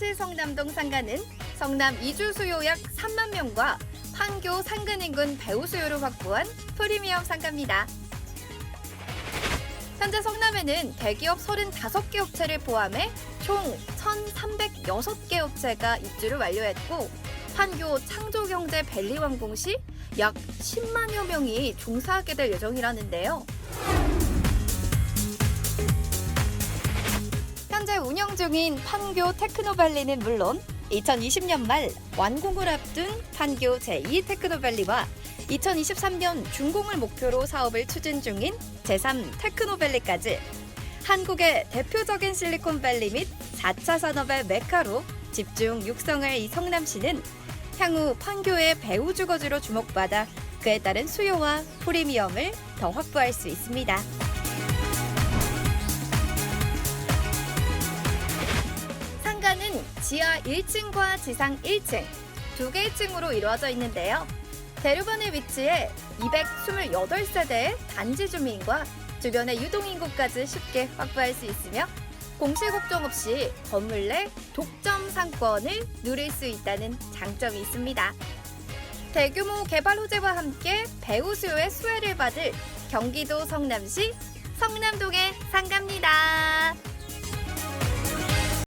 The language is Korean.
현재 성남동 상가는 성남 이주 수요 약 3만 명과 판교 상근 인근 배우 수요를 확보한 프리미엄 상가입니다. 현재 성남에는 대기업 35개 업체를 포함해 총 1,306개 업체가 입주를 완료했고 판교 창조경제 밸리 완공 시 약 10만여 명이 종사하게 될 예정이라는데요. 현재 운영 중인 판교 테크노밸리는 물론 2020년 말 완공을 앞둔 판교 제2 테크노밸리와 2023년 준공을 목표로 사업을 추진 중인 제3 테크노밸리까지 한국의 대표적인 실리콘밸리 및 4차 산업의 메카로 집중 육성을 이 성남시는 향후 판교의 배우 주거지로 주목받아 그에 따른 수요와 프리미엄을 더 확보할 수 있습니다. 상가는 지하 1층과 지상 1층 두 개의 층으로 이루어져 있는데요. 대류반에 위치해 228세대의 단지 주민과 주변의 유동인구까지 쉽게 확보할 수 있으며 공실 걱정 없이 건물 내 독점 상권을 누릴 수 있다는 장점이 있습니다. 대규모 개발 호재와 함께 배우 수요의 수혜를 받을 경기도 성남시 성남동의 상가입니다.